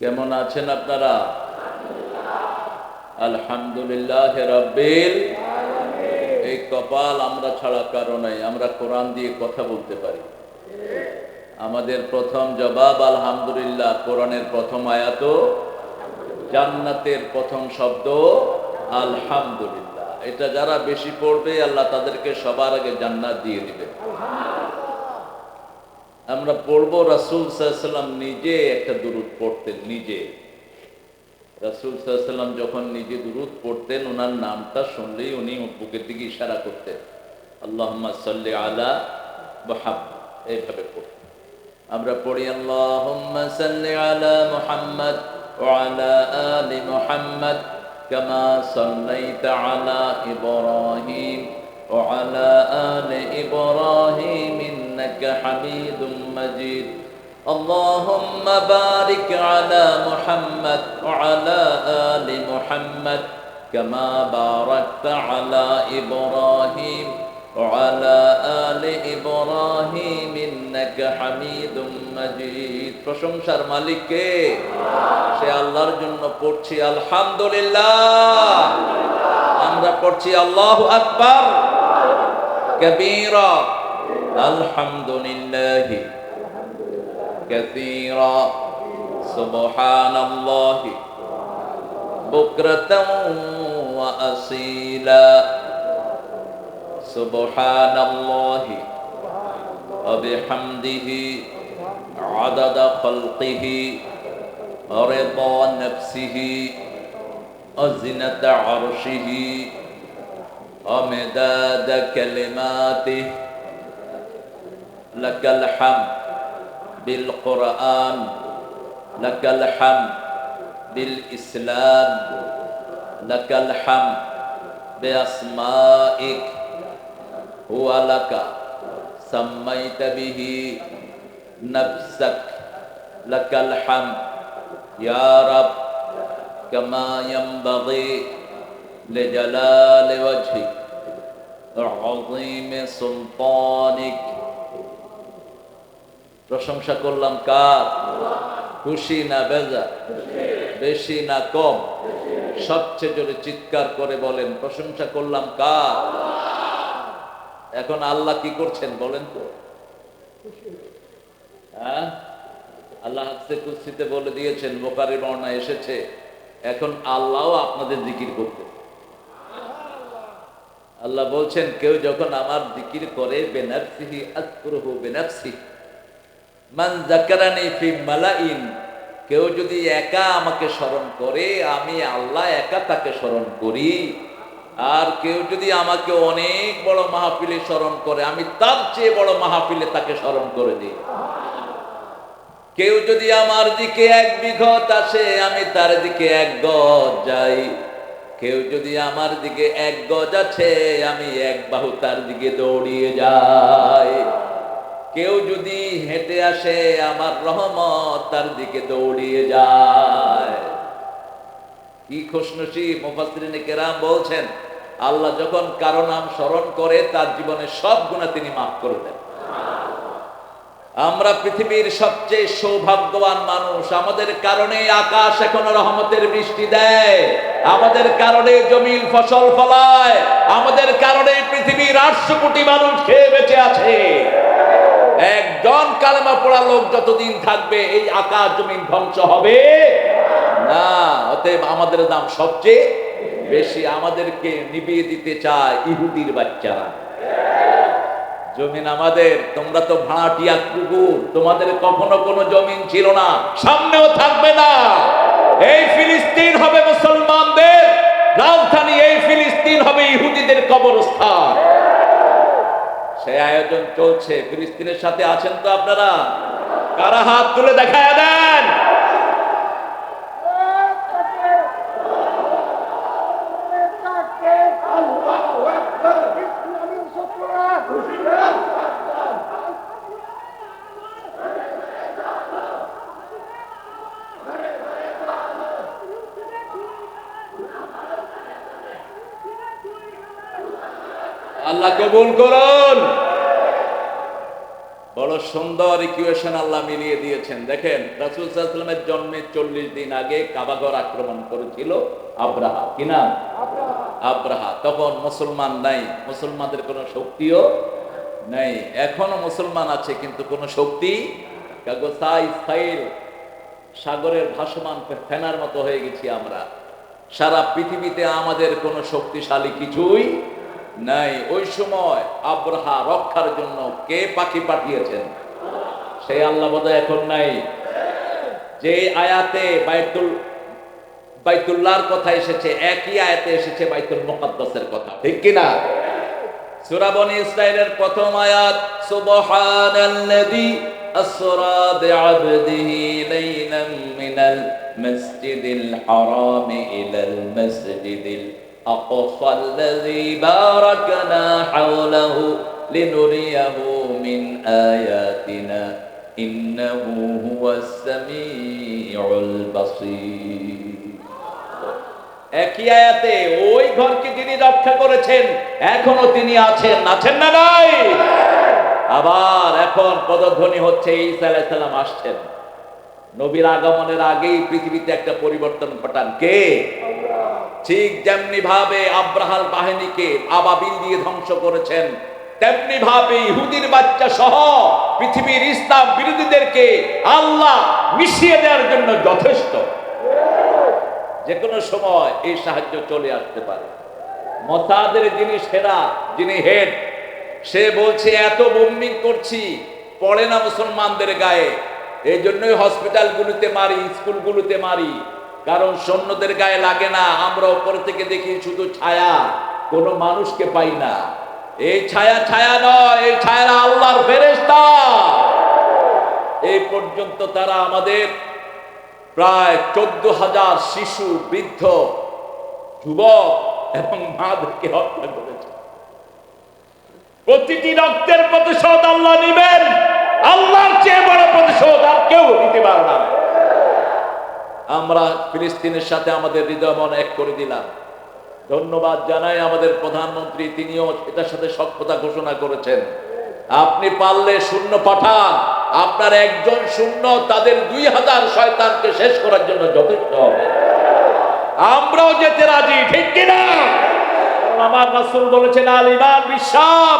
কেমন আছেন আপনারা? আলহামদুলিল্লাহ রব্বিল এই কপাল আমরা ছাড়া কারও নাই, আমরা কোরআন দিয়ে কথা বলতে পারি। আমাদের প্রথম জবাব, আলহামদুলিল্লাহ, কোরআনের প্রথম আয়াত জান্নাতের প্রথম শব্দ, আলহামদুলিল্লাহ। এটা যারা বেশি পড়বে, আল্লাহ তাদেরকে সবার আগে জান্নাত দিয়ে দিবে আমরা পড়বো রাসুল সাল্লাম নিজে একটা দুরুদ পড়তেন নিজে রাসুল সাল্লাম যখন নিজে দুরুদ পড়তেন ওনার নামটা শুনলেই উনি বুকের দিকে ইশারা করতেন আল্লাহ সাল্লি আলা বাহাব এইভাবে পড়তেন আমরা পড়ি আল্লাহুম্মা সাল্লি আলা মুহাম্মদ وعلى آل محمد كما صليت على إبراهيم وعلى آل إبراهيم إنك حميد مجيد اللهم بارك على محمد وعلى آل محمد كما باركت على إبراهيم وعلى آل إبراهيم إنك حميد مجيد প্রশংসার মালিক কে সে আল্লাহর জন্য পড়ছি আলহামদুলিল্লাহ আমরা পড়ছি আল্লাহু আকবার কবীরা الحمد لله كثيرا. سبحان الله بكرة وأصيلا. سبحان الله وبحمده عدد خلقه رضا نفسه وزنة عرشه ومداد كلماته. لك الحمد بالقرآن لك الحمد بالإسلام لك الحمد بأسمائك. هو لك سميت به نفسك. لك الحمد يا رب كما ينبغي لجلال وجهك وعظيم سلطانك. প্রশংসা করলাম কার? খুশি না বেজা? বেশি না কম? সবচেয়ে জোরে চিৎকার করে বলেন, প্রশংসা করলাম কার? এখন আল্লাহ কি করছেন বলেন তো? হ্যাঁ? আল্লাহ কুস্তিতে বলে দিয়েছেন বোকারি বর্ণা এসেছে, এখন আল্লাহও আপনাদের জিকির করতে আল্লাহ বলছেন, কেউ যখন আমার জিকির করে, বেনাফসিহি আজকুরহু বেনাফসিহি। কেউ যদি একা আমাকে স্মরণ করে, আমি আল্লাহ একা তাকে স্মরণ করি। আর কেউ যদি আমাকে অনেক বড় মাহফিলে স্মরণ করে, আমি তার চেয়ে বড় মাহফিলে তাকে স্মরণ করে দিই। কেউ যদি আমার দিকে এক বিঘত আসে, আমি তার দিকে এক গজ যাই। কেউ যদি আমার দিকে এক গজ আছে, আমি এক বাহু তার দিকে দৌড়িয়ে যাই। কেউ যদি হেঁটে আসে, আমার রহমত তার দিকে দৌড়িয়ে যায়। কি খুশনসি মুফাসরিনে কেরাম বলছেন, আল্লাহ যখন কারও নাম স্মরণ করে, তার জীবনে সব গুণা তিনি মাফ করে দেন। আমরা পৃথিবীর সবচেয়ে সৌভাগ্যবান মানুষ, আমাদের কারণে আকাশ এখনও রহমতের বৃষ্টি দেয়, আমাদের কারণে জমির ফসল ফলায়, আমাদের কারণে পৃথিবীর আটশো কোটি মানুষ খেয়ে বেঁচে আছে। একজন কালেমা পড়া লোক যতদিন থাকবে, এই আকাশ জমিন ধ্বংস হবে। না, অতএব আমাদের দাম সবচেয়ে বেশি। আমাদেরকে নিবিয়ে দিতে চায় ইহুদির বাচ্চারা। জমিন আমাদের, তোমরা তো ভাড়াটিয়া কুকুর, তোমাদের কখনো কোনো জমিন ছিল না। সামনেও থাকবে না। এই ফিলিস্তিন হবে মুসলমানদের। রাজধানী এই ফিলিস্তিন হবে ইহুদিদের কবরস্থান। সেই আয়োজন চলছে। ফিলিস্তিনের সাথে আছেন তো আপনারা? কারা হাত তুলে দেখায় দেন? আল্লাহ কবুল বড় সুন্দর ইকুয়েশন আল্লাহ মিলিয়ে দিয়েছেন। দেখেন রাসুল সাল্লামের জন্মের চল্লিশ দিন আগে কাবাগর আক্রমণ করেছিল আব্রাহা। কিনা আব্রাহা। তখন মুসলমান নাই মুসলমানদের কোনো শক্তিও নেই। এখনও মুসলমান আছে কিন্তু কোনো শক্তি সাগরের ভাসমান ফেনার মতো হয়ে গেছি আমরা। সারা পৃথিবীতে আমাদের কোনো শক্তিশালী কিছুই নাই। ওই সময় আব্রাহা রক্ষার জন্য কে পাখি পাঠিয়েছেন? সেই আল্লাহ বোধহয় এখন নাই যে আয়াতে বাইতুল বাইতুল্লাহর কথা এসেছে একই আয়াতে এসেছে বাইতুল মুকাদ্দাসের কথা ঠিক কিনা সূরা বনি ইসরাইলের প্রথম আয়াত সুবহানাল্লাযী আসরা বিআবদিহি লাইলাম মিনাল মাসজিদিল হারাম ইলাল মাসজিদিল أقصى الذي باركنا حوله لنريه من آياتنا إنه هو السميع البصير একই আয়াতে ওই ঘরকে যিনি রক্ষা করেছেন এখনো তিনি আছেন আছেন না নাই আবার এখন পদধ্বনি হচ্ছে ঈসা আলাইহিস সালাম আসছেন নবীর আগমনের আগেই পৃথিবীতে একটা পরিবর্তন ঘটান কে ঠিক যেমনি ভাবে আব্রাহাল বাহিনীকে আবাবিল দিয়ে ধ্বংস করেছেন তেমনি ভাবে ইহুদির বাচ্চা সহ পৃথিবীর ইসলাম বিরোধীদেরকে আল্লাহ মিশিয়ে দেওয়ার জন্য যথেষ্ট। যে কোনো সময় এই সাহায্য চলে আসতে পারে। মতাদের যিনি সেরা, যিনি হেড, সে বলছে, এত বোম্বিং করছি, পড়ে না মুসলমানদের গায়ে। এই জন্যই হসপিটালগুলোতে মারি, স্কুলগুলোতে মারি। কারণ সৈন্যদের গায়ে লাগে না, আমরা উপরে থেকে দেখি শুধু ছায়া, কোনো মানুষকে পাই না। এই ছায়া ছায়া নয়, এই ছায়া আল্লাহর ফেরেস্তা এই পর্যন্ত তারা আমাদের প্রায় চোদ্দ হাজার শিশু, বৃদ্ধ, যুবক এবং মাদেরকে হত্যা করেছে। প্রতিটি রক্তের প্রতিশোধ আল্লাহ নিবেন। আল্লাহর চেয়ে বড় প্রতিশোধ আর কেউ নিতে পারে না। আমরা ফিলিস্তিনের সাথে আমাদের হৃদয় মন এক করে দিলাম। ধন্যবাদ জানাই আমাদের প্রধানমন্ত্রী, তিনিও এটার সাথে সক্ষতা ঘোষণা করেছেন। আপনি পারলে শূন্য পাঠান। আপনার একজন শূন্য, তাদের দুই হাজার শয়তানকে শেষ করার জন্য যথেষ্ট। হবে আমরাও যেতে রাজি, ঠিক কিনা? আমার রাসূল বলেছেন, আল ইমান বিশ্বাম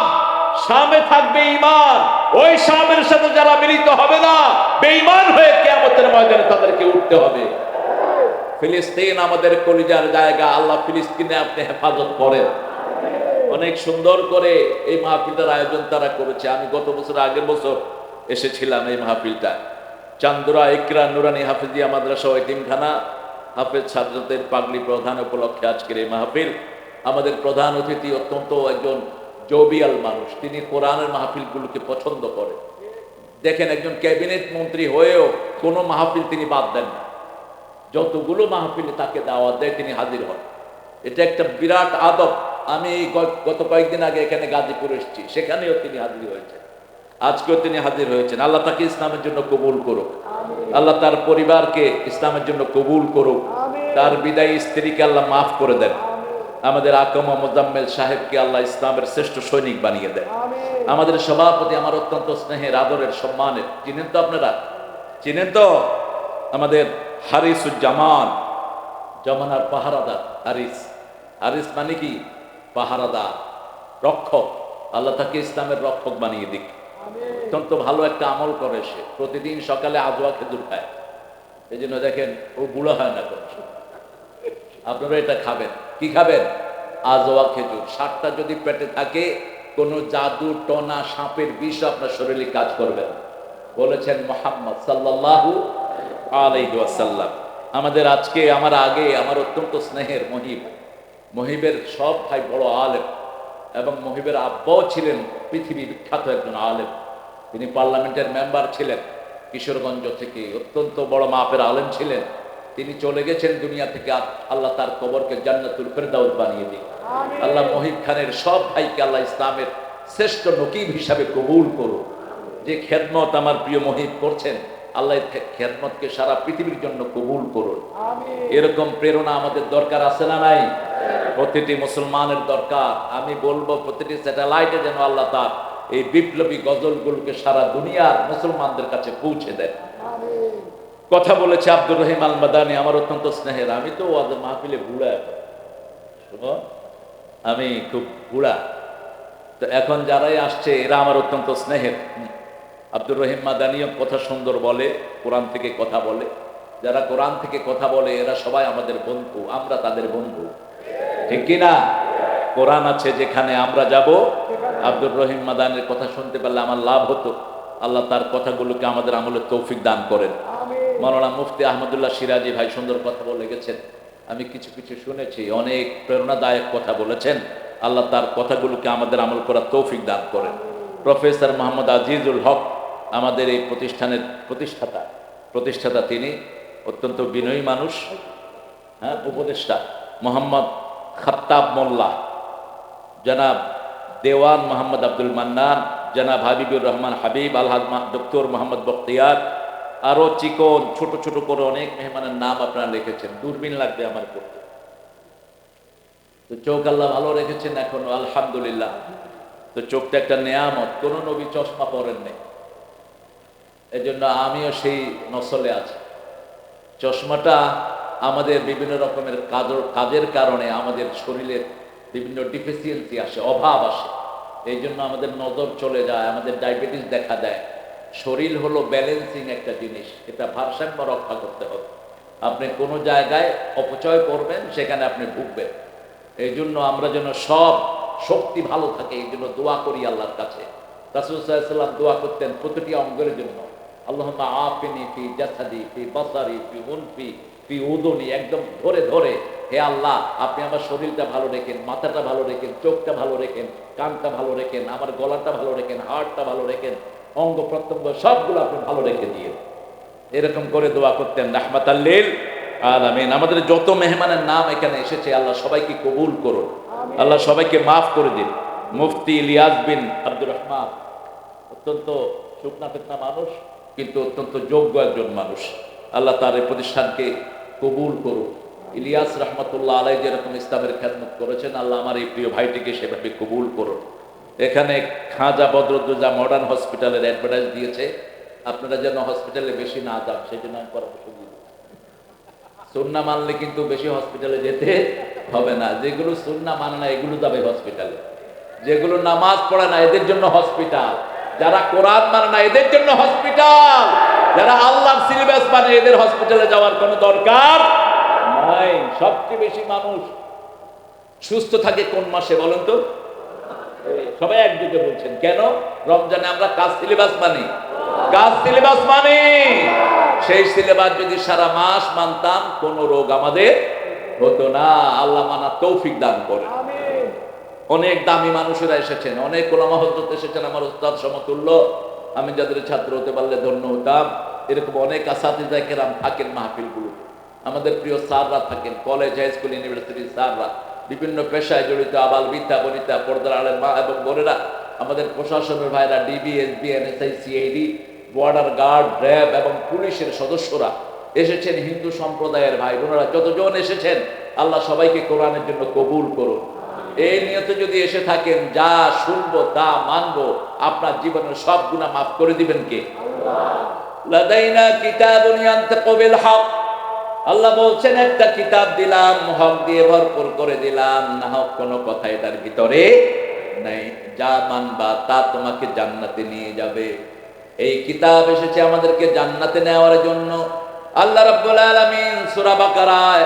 শামে থাকবে ইমান ওই শামের সাথে যারা মিলিত হবে না, বেঈমান হয়ে কিয়ামতের ময়দানে তাদেরকে উঠতে হবে। ফিলিস্তিন আমাদের কলিজার জায়গা, আল্লাহ ফিলিস্তিনে আপনি হেফাজত করেন। অনেক সুন্দর করে এই মাহফিলটার আয়োজন তারা করেছে। আমি গত বছর, আগের বছর এসেছিলাম এই মাহফিলটা। চান্দুরা ইকরা নুরানি হাফিজিয়া মাদ্রাসা ও এতিমখানা হাফেজ সাজ্জাদের পাগলি প্রধান উপলক্ষে আজকের এই মাহফিল। আমাদের প্রধান অতিথি অত্যন্ত একজন জবিয়াল মানুষ। তিনি কোরআনের মাহফিলগুলোকে পছন্দ করে। দেখেন, একজন ক্যাবিনেট মন্ত্রী হয়েও কোনো মাহফিল তিনি বাদ দেন না। যতগুলো মাহফিলে তাকে দাওয়াত দেয় তিনি হাজির হন। এটা একটা বিরাট আদব। আমি গত কয়েকদিন আগে এখানে গাজীপুর এসেছি। সেখানেও তিনি হাজির হয়েছেন। আজকেও তিনি হাজির হয়েছেন। আল্লাহ তাকে ইসলামের জন্য কবুল করুক। আল্লাহ তার পরিবারকে ইসলামের জন্য কবুল করুক। তার বিদায়ী স্ত্রীকে আল্লাহ মাফ করে দেন। আমাদের আকমা মোজাম্মেল সাহেবকে আল্লাহ ইসলামের শ্রেষ্ঠ সৈনিক বানিয়ে দেন। আমাদের সভাপতি আমার অত্যন্ত স্নেহের আদরের সম্মানের। চিনেন তো আপনারা? চিনেন তো? আমাদের হারিসুজ্জামান জমানার পাহারাদার হারিস। হারিস মানে কি? পাহারাদার রক্ষক। আল্লাহ তাকে ইসলামের রক্ষক বানিয়ে দিক। অত্যন্ত ভালো একটা আমল করে সে। প্রতিদিন সকালে আজোয়া খেজুর খায়। এই জন্য দেখেন ও বুড়ো হয় না কোনো আপনারা এটা খাবেন। কি খাবেন? আজোয়া খেজুর। সাতটা যদি পেটে থাকে কোনো জাদু টনা সাপের বিষ আপনার শরীরে কাজ করবে না। বলেছেন মোহাম্মদ সাল্লাল্লাহু আলাইহি ওয়াসাল্লাম। আমাদের আজকে আমার আগে আমার অত্যন্ত স্নেহের মহিব মহিবের সব ভাই বড় আলেম এবং মহিবের আব্বাও ছিলেন পৃথিবী বিখ্যাত একজন আলেম। তিনি পার্লামেন্টের মেম্বার ছিলেন কিশোরগঞ্জ থেকে অত্যন্ত বড় মাপের আলেম ছিলেন। তিনি চলে গেছেন দুনিয়া থেকে আল্লাহ তার কবরকে জান্নাতুল ফেরদাউস বানিয়ে দিন আল্লাহ মহিব খানের সব ভাইকে আল্লাহ ইসলামের শ্রেষ্ঠ নকিব হিসাবে কবুল করুন যে খেদমত আমার প্রিয় মহিব করছেন আল্লাহ খেদমতকে সারা পৃথিবীর জন্য কবুল করুন। এরকম প্রেরণা আমাদের দরকার আছে না নাই? প্রতিটি মুসলমানের দরকার। আমি বলব প্রতিটি স্যাটেলাইটে যেন আল্লাহ তার এই বিপ্লবী গজলগুলোকে সারা দুনিয়ার মুসলমানদের কাছে পৌঁছে দেয়। কথা বলেছে আব্দুর রহিম আল মাদানি আমার অত্যন্ত স্নেহের। আমি তো ওদের মাহফিলে বুড়া এখন। আমি খুব বুড়া। তো এখন যারাই আসছে এরা আমার অত্যন্ত স্নেহের। আব্দুর রহিম মাদানিও কথা সুন্দর বলে কোরআন থেকে কথা বলে। যারা কোরআন থেকে কথা বলে এরা সবাই আমাদের বন্ধু আমরা তাদের বন্ধু। ঠিক কিনা কোরআন আছে যেখানে আমরা যাব আব্দুর রহিম মাদানের কথা শুনতে পারলে আমার লাভ হতো। আল্লাহ তার কথাগুলোকে আমাদের আমলে তৌফিক দান করেন। মৌলানা মুফতি আহমদুল্লাহ সিরাজি ভাই সুন্দর কথা বলে গেছেন। আমি কিছু কিছু শুনেছি অনেক প্রেরণাদায়ক কথা বলেছেন। আল্লাহ তার কথাগুলোকে আমাদের আমল করার তৌফিক দান করেন। প্রফেসর মোহাম্মদ আজিজুল হক আমাদের এই প্রতিষ্ঠানের প্রতিষ্ঠাতা প্রতিষ্ঠাতা তিনি অত্যন্ত বিনয়ী মানুষ হ্যাঁ উপদেষ্টা, মোহাম্মদ খাত্তাব মোল্লা। জনাব দেওয়ান মোহাম্মদ আব্দুল মান্নান, জনাব হাবিবুর রহমান হাবিব আলহাদ ডক্টর মোহাম্মদ বখতিয়ার, আরও চিকন, ছোট ছোট করে অনেক মেহমানের নাম আপনারা লিখেছেন দূরবীন লাগবে আমার করতে তো চোখ আল্লাহ ভালো রেখেছেন এখনও, আলহামদুলিল্লাহ। তো চোখটা একটা নেয়ামত, কোন নবী চশমা পরেন নেই এই জন্য আমিও সেই নসলে আছি। চশমাটা আমাদের বিভিন্ন রকমের কাজের কাজের কারণে আমাদের শরীরের বিভিন্ন ডিফিসিয়েন্সি আসে, অভাব আসে। এই জন্য আমাদের নজর চলে যায়, আমাদের ডায়াবেটিস দেখা দেয়। শরীর হলো ব্যালেন্সিং একটা জিনিস, এটা ভারসাম্য রক্ষা করতে হবে। আপনি কোনো জায়গায় অপচয় করবেন, সেখানে আপনি ভুগবেন। এই জন্য আমরা যেন সব শক্তি ভালো থাকে এই জন্য দোয়া করি আল্লাহর কাছে। রাসুলসাল্লাম দোয়া করতেন প্রতিটি অঙ্গের জন্য। আল্লাহ আফিনি ফি জাসাদি ফি বাসারি ফি উনফি ফি উদনি একদম ধরে ধরে। হে আল্লাহ আপনি আমার শরীরটা ভালো রেখেন মাথাটা ভালো রেখেন চোখটা ভালো রেখেন কানটা ভালো রেখেন আমার গলাটা ভালো রেখেন হার্টটা ভালো রেখেন অঙ্গ প্রত্যঙ্গ সবগুলো আপনি ভালো রেখে দিয়ে এরকম করে দোয়া করতেন রাহমাত আল্লিল আলামিন। আমাদের যত মেহমানের নাম এখানে এসেছে আল্লাহ সবাইকে কবুল করুন। আল্লাহ সবাইকে মাফ করে দিন। মুফতি ইলিয়াস বিন আব্দুর রহমান অত্যন্ত শুকনা ফেকনা মানুষ। কিন্তু অত্যন্ত যোগ্য একজন মানুষ। আল্লাহ তার এই প্রতিষ্ঠানকে কবুল করুন ইলিয়াস রহমতুল্লাহ আলাই যেরকম ইসলামের খেদমত করেছেন, আল্লাহ আমার এই প্রিয় ভাইটিকে সেভাবে কবুল করুন এখানে খাজা বদরুদ্দোজা মডার্ন হসপিটালের অ্যাডভার্টাইজ দিয়েছে, আপনারা যেন হসপিটালে বেশি না যান সেই জন্য আমি পরামর্শ দিই। সুন্না মানলে কিন্তু বেশি হসপিটালে যেতে হবে না। যেগুলো সুন্না মানে না, এগুলো যাবে হসপিটালে যেগুলো নামাজ পড়ে না, এদের জন্য হসপিটাল যারা কোরআন মানে না, এদের জন্য হসপিটাল। যারা আল্লাহর সিলেবাস মানে এদের হসপিটালে যাওয়ার কোনো দরকার নাই। সবচেয়ে বেশি মানুষ সুস্থ থাকে কোন মাসে বলেন তো? সবাই একদিকে বলছেন, কেন? রমজানে আমরা কাজ সিলেবাস মানি? কাজ সিলেবাস মানি? সেই সিলেবাস যদি সারা মাস মানতাম, কোন রোগ আমাদের হতো না। আল্লাহ মানা তৌফিক দান করে অনেক দামি মানুষেরা এসেছেন, অনেক কোলামা হজরত এসেছেন আমার উস্তাদ সমতুল্য। আমি যাদের ছাত্র হতে পারলে ধন্য হতাম। এরকম অনেক আসাদিজা কেরাম থাকেন মাহফিলগুলোতে। আমাদের প্রিয় স্যাররা থাকেন, কলেজ, হাই স্কুল, ইউনিভার্সিটির স্যাররা। বিভিন্ন পেশায় জড়িত আবাল বিদ্যা বনিতা, পর্দার আলের মা এবং বোনেরা। আমাদের প্রশাসনের ভাইরা DB SB NSI CID border guard RAB এবং পুলিশের সদস্যরা এসেছেন হিন্দু সম্প্রদায়ের ভাই বোনেরা। যতজন এসেছেন, আল্লাহ সবাইকে কোরআনের জন্য কবুল করুন। এই নিয়তে যদি এসে থাকেন, যা শুনব, তা মানবো, আপনার জীবনের সব গুণা মাফ করে দিবেন কে? আল্লাহ বলছেন, একটা কিতাব দিলাম, হক দিয়ে ভরপুর করে দিলাম, না হক কোনো কথা এটার ভিতরে নাই। যা মানবা, তা তোমাকে জান্নাতে নিয়ে যাবে। এই কিতাব এসেছে আমাদেরকে জান্নাতে নেওয়ার জন্য। আল্লাহ রাব্বুল আলামিন সূরা বাকারায়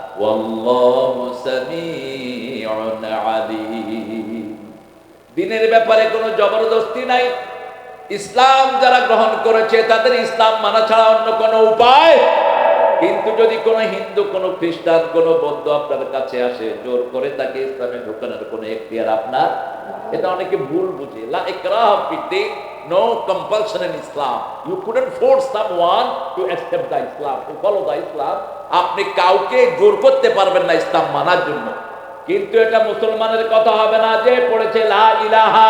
দিনের ব্যাপারে কোনো জবরদস্তি নাই। ইসলাম যারা গ্রহণ করেছে, তাদের ইসলাম মানা ছাড়া অন্য কোনো উপায় কিন্তু যদি কোনো হিন্দু, কোনো খ্রিস্টান, কোনো বৌদ্ধ আপনার কাছে আসে, জোর করে তাকে ইসলামে ঢোকানোর কোনো এখতিয়ার আপনার? এটা অনেকে ভুল বুঝে। No compulsion in Islam you couldn't force someone to accept the Islam to follow the Islam আপনি কাউকে জোর করতে পারবেন না ইসলাম মানার জন্য। কিন্তু এটা মুসলমানের কথা হবে না যে পড়েছে, লা ইলাহা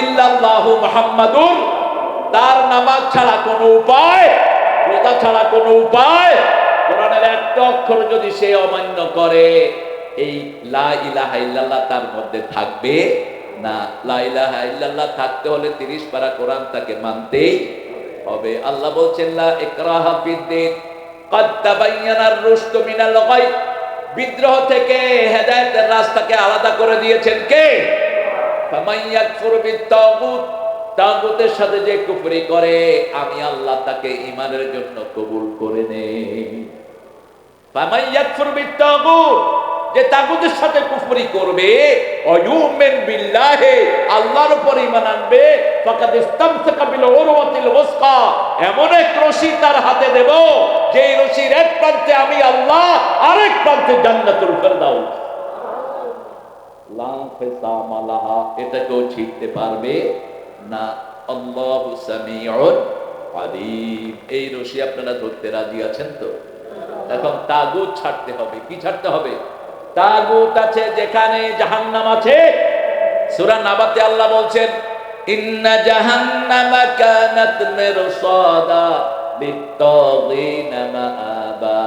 ইল্লাল্লাহু মুহাম্মাদুর তার নামাজ ছাড়া কোনো উপায়, রোজা ছাড়া কোনো উপায় কোরআনের একটা অক্ষর যদি সে অমান্য করে, এই লা ইলাহা ইল্লাল্লাহ তার মধ্যে থাকবে না। লা ইলাহা ইল্লাল্লাহ থাকতে হলে 30 পারা কোরআন তাকে মানতেই হবে। আল্লাহ বলছেন, লা ইকরাহা ফিদ্দিন কদ মিনাল গায় বিদ্রোহ থেকে হেদায়েতের রাস্তাকে আলাদা করে দিয়েছেন কে? ফামাইয়াকফুর বিত্তাগুত, তাগুতের সাথে যে কুফরি করে, আমি আল্লাহ তাকে ইমানের জন্য কবুল করে নেই। যে তাগুতের সাথে কুফরি করবে, অয়ুমিন বিল্লাহি, আল্লাহর উপর ঈমান আনবে, ফাকাদ ইসতামসাকা বিল উরওয়াতিল ওয়াসকা এমন এক রশি তার হাতে দেব যে রশির এক প্রান্তে আমি আল্লাহ, আরেক প্রান্তে জান্নাতুল ফেরদাউস। লা ফিসামা লাহা, এটা কেউ ছিঁড়তে পারবে না। আল্লাহু সামিউন আলিম। এই রশি আপনারা ধরতে রাজি আছেন তো? এখন তাগুত ছাড়তে হবে। কি ছাড়তে হবে? তাগুত আছে যেখানে জাহান্নাম আছে। সুরা নাবাতে আল্লাহ বলছেন, ইন্না জাহান্নামা কানাত মিরসাদা মাআবা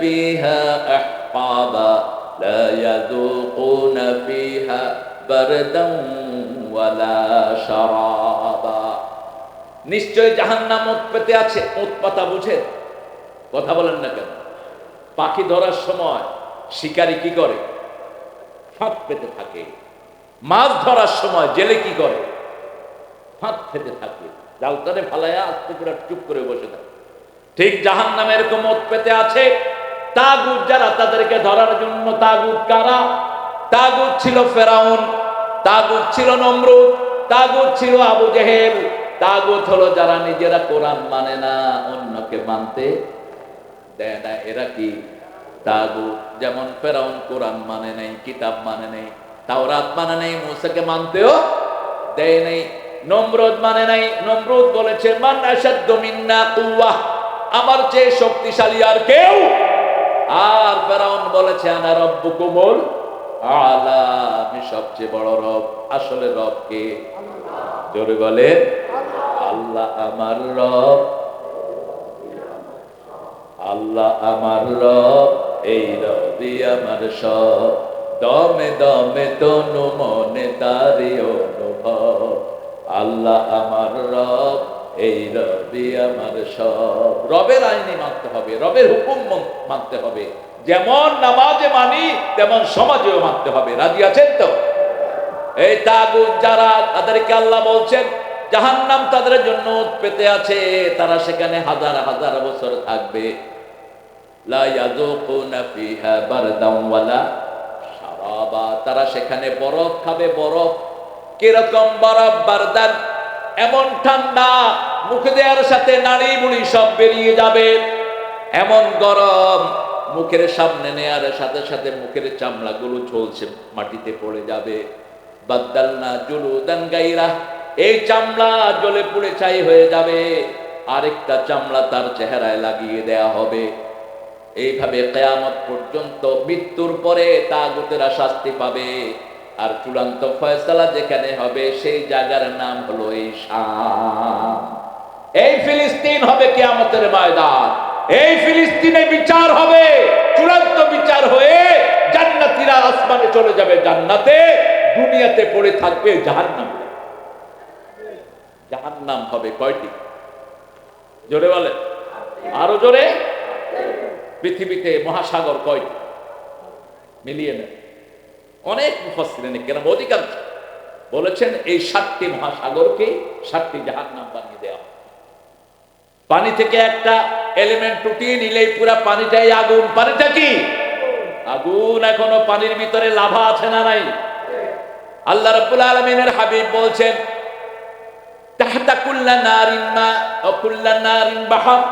ফিহা আহকাবা লা ইয়াযুকুনা ফিহা বারদান ওয়ালা শারাবা. নিশ্চয় জাহান্নাম আছে। উৎপাতা বুঝে কথা বলেন না কেন? পাখি ধরার সময় শিকারি কি করে? ফাঁদ পেতে থাকে। মাছ ধরার সময় জেলে কি করে? ফাঁদ পেতে থাকে। জালটারে ফালাইয়া আস্তে করে চুপ করে বসে থাকে। ঠিক জাহান নামে এরকম মত পেতে আছে। তাগুত যারা তাদেরকে ধরার জন্য, তাগুত কারা? তাগুত ছিল ফেরাউন, তাগুত ছিল নমরুদ, তাগুত ছিল আবু জেহেল, তাগুত হলো যারা নিজেরা কোরআন মানে না, অন্যকে মানতে দেয় না এরা কি? যেমন ফেরাউন কোরআন মানে নেই, কিতাব মানে নেই, তাওরাত মানে নেই, মুসাকে মানতেও দেয় নেই মানে নাই বলেছে আমার চেয়ে শক্তিশালী আর কেউ? আর ফেরাউন বলেছে, আনা রব্বুকুমুল আলা আমি সবচেয়ে বড় রব। আসলে রব কে? জোরে বলে আল্লাহ আমার রব। আল্লাহ আমার রব, এই রবি আমার সব। দমে দমে তনু মনে তারি অনুভব। আল্লাহ আমার রব, এই রবি আমার সব। রবের আইনি মানতে হবে, রবের হুকুম মানতে হবে। যেমন নামাজে মানি, তেমন সমাজেও মানতে হবে। রাজি আছেন তো? এই তাগুত যারা, তাদেরকে আল্লাহ বলছেন, জাহান্নাম তাদের জন্য পেতে আছে। তারা সেখানে হাজার হাজার বছর থাকবে। তারা সেখানে বরফ খাবে, বরফ কীরকম বরফ, বারদান? এমন ঠান্ডা, মুখে দেওয়ার সাথে নাড়ি মুড়ি সব বেরিয়ে যাবে। এমন গরম, মুখের সামনে নেয়ার সাথে সাথে মুখের চামড়াগুলো চলছে মাটিতে পড়ে যাবে। বাদ্দালনা জুলুদান গাইরা, এই চামড়া জ্বলে পুড়ে ছাই হয়ে যাবে। আরেকটা চামড়া তার চেহারায় লাগিয়ে দেয়া হবে। এইভাবে কেয়ামত পর্যন্ত মৃত্যুর পরে তাগুতেরা শাস্তি পাবে। আর চূড়ান্ত ফয়সালা যেখানে হবে, সেই জায়গার নাম হলো এই এই ফিলিস্তিন হবে কেয়ামতের ময়দান। এই ফিলিস্তিনে বিচার হবে। চূড়ান্ত বিচার হয়ে জান্নাতীরা আসমানে চলে যাবে জান্নাতে। দুনিয়াতে পড়ে থাকবে জাহান্নাম। জাহান্নাম হবে কয়টি? জোরে বলে আরও জোরে? পৃথিবীতে মহাসাগর কয়টি মিলিয়ে অনেক মুফাসসিরিন কেন অধিকাংশ বলেছেন, এই সাতটি মহাসাগরকে সাতটি জাহান নাম বানিয়ে দেওয়া পানি থেকে একটা এলিমেন্ট টুটিয়ে নিলেই পুরা পানিটাই আগুন। পানিটা কি? আগুন এখনও পানির ভিতরে লাভা আছে না নাই? আল্লাহ রাব্বুল আলামিনের হাবিব বলছেন, তাহতা কুল্লা নারিন মা ও কুল্লা নারিন বাহার।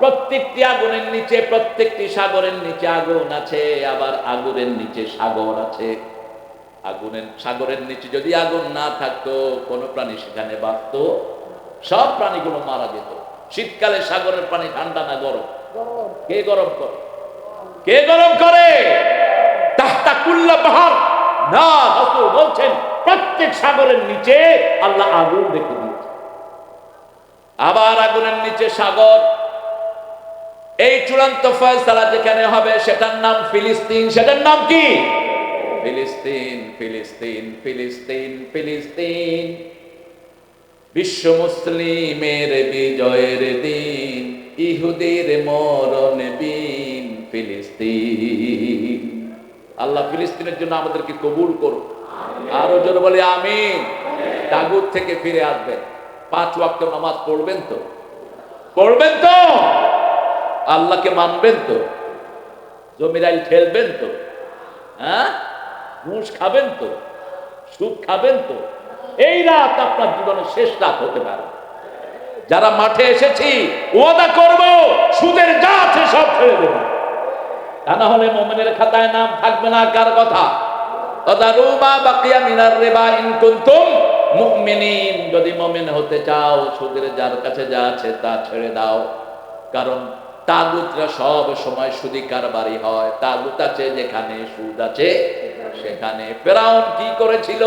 প্রত্যেকটি আগুনের নিচে প্রত্যেকটি সাগরের নিচে আগুন আছে আবার আগুনের নিচে সাগর আছে। আগুনের সাগরের নিচে যদি আগুন না থাকতো কোন প্রাণী সেখানে বাঁচত সব প্রাণীগুলো মারা যেত। শীতকালে সাগরের পানি ঠান্ডা না গরম? কে গরম করে? কে গরম করে? তাহতা কুল্লা পাহাড়। না রাসূল বলছেন প্রত্যেক সাগরের নিচে আল্লাহ আগুন রেখে দিয়েছে আবার আগুনের নিচে সাগর এই চূড়ান্ত ফয়সালা যেখানে হবে, সেটার নাম ফিলিস্তিন। সেটার নাম কি? ফিলিস্তিন ফিলিস্তিন ফিলিস্তিন ফিলিস্তিন। বিশ্ব মুসলিমের বিজয়ের দিন, ইহুদের মরণ বিন ফিলিস্তিন। আল্লাহ ফিলিস্তিনের জন্য আমাদেরকে কবুল করুন। আরও জোরে বলে আমি তাগুত থেকে ফিরে আসবেন। পাঁচ ওয়াক্ত নামাজ পড়বেন তো? পড়বেন তো? আল্লাহকে মানবেন তো? জমিরাইল ঠেলবেন তো? হ্যাঁ? ঘুষ খাবেন তো? সুখ খাবেন তো? এই রাত আপনার জীবনের শেষ রাত হতে পারে। যারা মাঠে এসেছি, ওয়াদা করব, সুদের যা আছে সব ছেড়ে দেব। তা না হলে মোমেনের খাতায় নাম থাকবে না কার কথা? যদি মুমিন হতে চাও, সুদের যার কাছে যা আছে তা ছেড়ে দাও। কারণ তাগুতরা সব সময় সুদি কারবারি হয়। তাগুত আছে, যেখানে সুদ আছে, সেখানে ফেরাউন কি করেছিল?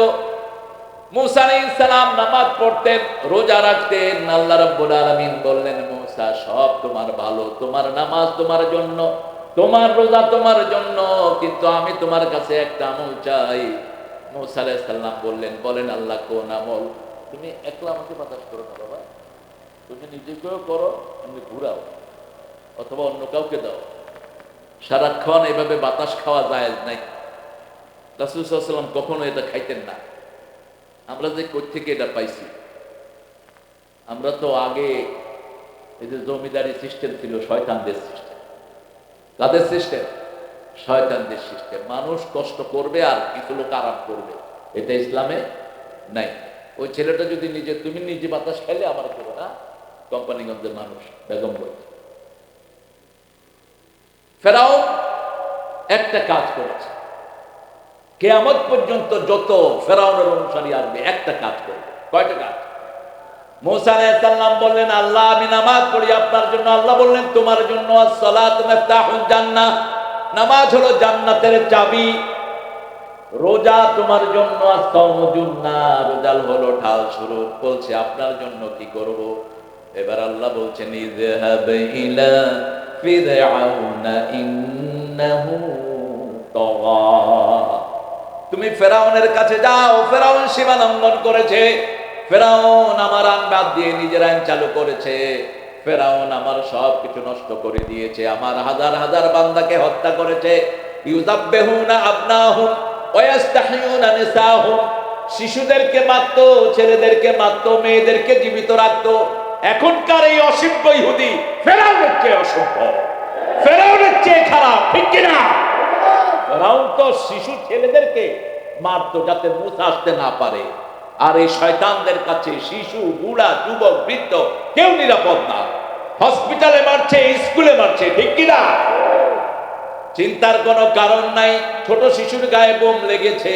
নামাজ পড়তেন, রোজা রাখতেন। আল্লাহ রাব্বুল আলামিন বললেন, মুসা, সব তোমার ভালো। তোমার নামাজ তোমার জন্য, তোমার রোজা তোমার জন্য। কিন্তু আমি তোমার কাছে একটা আমল চাই। মুসা বললেন, বলেন আল্লাহ, কোন আমল? তুমি একলা আমাকে বাতাস করো না বাবা। তুমি নিজেকেও করো তুমি ঘুরাও। অথবা অন্য কাউকে দাও। সারাক্ষণ এভাবে বাতাস খাওয়া যায় নাই। রাসুল সাল্লাম কখনো এটা খাইতেন না। আমরা যে থেকে এটা পাইছি? আমরা তো আগে এই যে জমিদারি সিস্টেম ছিল, শয়তানদের সিস্টেম। কাদের সিস্টেম? শয়তানদের সিস্টেম। মানুষ কষ্ট করবে আর কিছু লোক আরাম করবে। এটা ইসলামে নাই। ওই ছেলেটা যদি নিজে, তুমি নিজে বাতাস খাইলে আমার করো না? কোম্পানিগঞ্জের মানুষ, বেগম বলছে। ফেরাও একটা কাজ করেছে। কেয়ামত পর্যন্ত যত ফেরাউনের অনুসারী আসবে, একটা কাজ করবে। কয়টা কাজ? বললেন, আল্লাহ, আমি নামাজ পড়ি, আপনার জন্য আল্লাহ বললেন, তোমার জন্য নামাজ হলো জান্নাতের চাবি। রোজা তোমার জন্য শুরু। আপনার জন্য কি করব? এবার আল্লাহ বলছেন তাগা তুমি ফেরাউনের কাছে যাও, ফেরাউন সীমা লঙ্ঘন করেছে। ফেরাউন আমার আইন বাদ দিয়ে নিজের আইন চালু করেছে। ফেরাউন আমার সব কিছু নষ্ট করে দিয়েছে, আমার হাজার হাজার বান্দাকে হত্যা করেছে। ইউজাব্বিহুনা আবনাহুম ওয়াস্তাহিয়ুনা নিসাহুম। শিশুদেরকে মারত, ছেলেদেরকে মারত, মেয়েদেরকে জীবিত রাখত। এখনকার এই অসভ্য ইহুদি ফেরাউনের চেয়ে অসভ্য ফেরাউনের চেয়ে খারাপ, ঠিক কিনা? ফেরাউন তো শিশু ছেলেদেরকে মারতো যাতে মুসা আসতে না পারে। আর এই শয়তানদের কাছে শিশু, বুড়া, যুবক, বৃদ্ধ কেউ নিরাপদ না। হসপিটালে মারছে, স্কুলে মারছে, ঠিক কিনা? চিন্তার কোনো কারণ নাই, ছোট শিশুর গায়ে বোম লেগেছে।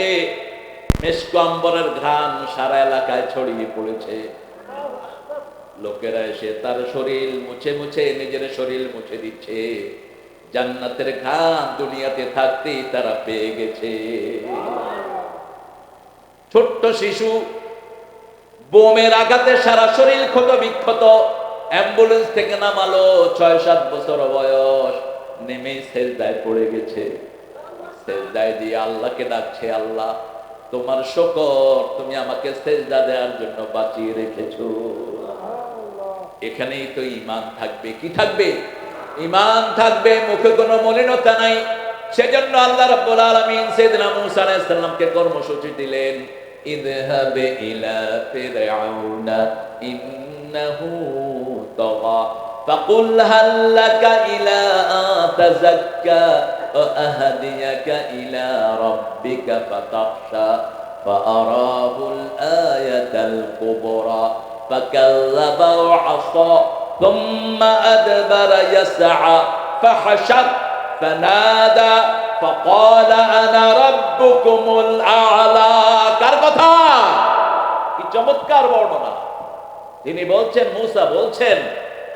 মেসকো আম্বরের ঘ্রাণ সারা এলাকায় ছড়িয়ে পড়েছে। লোকেরা এসে তার শরীর মুছে মুছে নিজের শরীর মুছে দিচ্ছে। জান্নাতের ঘাম দুনিয়াতে থাকতেই তারা পেয়ে গেছে। ছোট্ট শিশু, বোমের আঘাতে সারা শরীর ক্ষত বিক্ষত, অ্যাম্বুলেন্স থেকে নামালো, ছয় সাত বছর বয়স, নেমে সেজদায় পড়ে গেছে। সেজদায় দিয়ে আল্লাহকে ডাকছে, আল্লাহ, তোমার শকর তুমি আমাকে সেজদা দেওয়ার জন্য বাঁচিয়ে রেখেছো। এখানেই তো ইমান থাকবে কি থাকবে ইমান থাকবে মুখে কোনো মলিনতা নাই সেজন্য আল্লাহ রাব্বুল আলামিন সাইয়েদনা মূসা আলাইহিস সালামকে কর্মসূচি দিলেন ইযহাব ইলা ফিরআউনা ইন্নাহু তাগা فقل هل لك إلى أن تزكى وأهديك إلى ربك فتخشى فأراه الآية الكبرى فكذب وعصى ثم أدبر يسعى فحشر فنادى فقال أنا ربكم الأعلى কার কথা কি চমৎকার বর্ণনা তিনি বলছেন মুসা বলছেন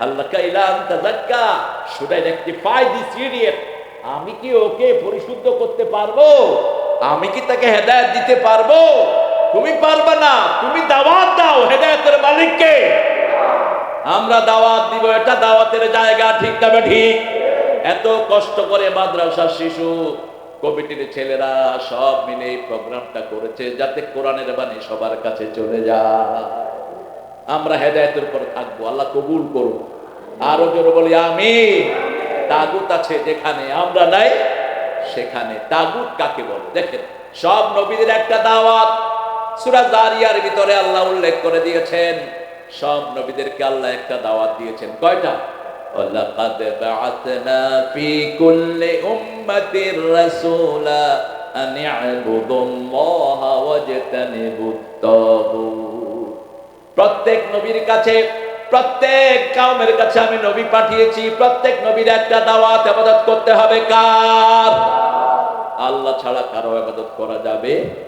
আল্লাহ কাইলান তাজাক্কা should I rectify this idiot আমি কি ওকে পরিশুদ্ধ করতে পারবো আমি কি তাকে হেদায়েত দিতে পারবো তুমি পারবে না, তুমি দাওয়াত দাও হেদায়েতের মালিককে। আমরা দাওয়াত দিব, এটা দাওয়াতের জায়গা, ঠিক তবে ঠিক? এত কষ্ট করে মাদ্রাসার শিশু, কমিটির ছেলেরা সব মিলে এই প্রোগ্রামটা করেছে যাতে কোরআনের বাণী সবার কাছে চলে যায়। আমরা হেদায়তের উপর থাকব, আল্লাহ কবুল করুন আরও জোরে বলি আমি তাগুত আছে যেখানে আমরা নাই, সেখানে। তাগুত কাকে বলে? দেখেন, সব নবীদের একটা দাওয়াত সূরা জারিয়ার ভিতরে আল্লাহ উল্লেখ করে দিয়েছেন সব নবীদেরকে আল্লাহ একটা দাওয়াত দিয়েছেন কয়টা وَلَقَدْ بَعَثْنَا فِي كُلِّ أُمَّةٍ رَسُولًا أَنِ اعْبُدُوا اللَّهَ وَاجْتَنِبُوا الطَّاغُوتَ প্রত্যেক নবীর কাছে প্রত্যেক কাউমের কাছে আমি নবী পাঠিয়েছি প্রত্যেক নবীর একটা দাওয়াত আবাদত করতে হবে কার আল্লাহ ছাড়া কারো আবাদত করা যাবে অস্তানিবু তাগুত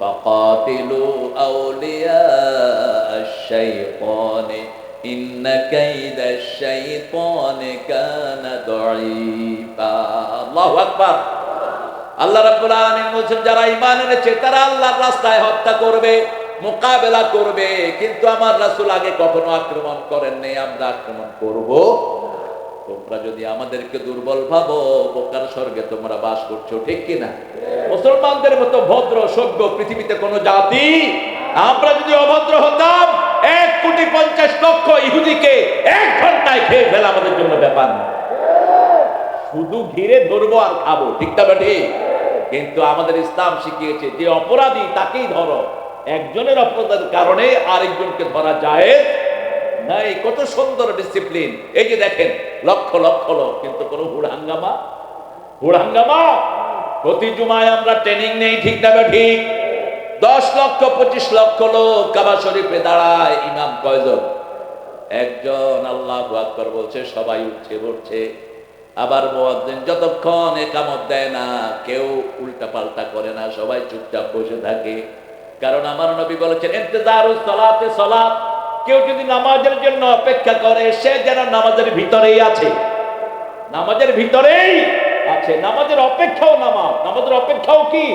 فقاتلوا أولياء الشيطان إن كيد الشيطان كان ضعيفا الله أكبر আল্লাহ রাব্বুল আলামিন বলছেন যারা ঈমান এনেছে তারা আল্লাহর রাস্তায় হত্যা করবে মোকাবেলা করবে কিন্তু আমার রাসূল আগে কখনো আক্রমণ করেন নাই আমরা আক্রমণ করব তোমরা যদি আমাদেরকে দুর্বল ভাবো, বোকার স্বর্গে তোমরা বাস করছ, ঠিক কি না? মুসলমানদের মতো ভদ্র, সভ্য পৃথিবীতে কোনো জাতি আমরা যদি অভদ্র হতাম, এক কোটি পঞ্চাশ লক্ষ ইহুদিকে এক ঘন্টায় খেয়ে ফেলা আমাদের জন্য ব্যাপার না। শুধু ঘিরে ধরবো আর খাব, ঠিক তবে ঠিক কিন্তু আমাদের ইসলাম শিখিয়েছে, যে অপরাধী তাকেই ধরো। একজনের অপরাধের কারণে আরেকজনকে ধরা যায় নাই কত সুন্দর ডিসিপ্লিন এই যে দেখেন, লক্ষ লক্ষ লোক, কিন্তু কোনো হুড়হাঙ্গামা হুড়হাঙ্গামা প্রতি জুমায় আমরা ট্রেনিং নেই, ঠিক না ঠিক? দশ লক্ষ, পঁচিশ লক্ষ লোক কাবা শরীফে দাঁড়ায়, ইমাম কয়জন? একজন, আল্লাহ আকবর বলছে, সবাই উঠছে উঠছে আবার মুয়াজ্জিন যতক্ষণ একামত দেয় না, কেউ উল্টা পাল্টা করে না, সবাই চুপচাপ বসে থাকে। কারণ আমার নবী বলেছেন ইন্তজারু সালাতে সালাত। কেউ যদি নামাজের জন্য অপেক্ষা করে, সে যেন নামাজের ভিতরেই আছে। নামাজের ভিতরেই আছে। নামাজের অপেক্ষাও নামাজ। নামাজের অপেক্ষাও কি?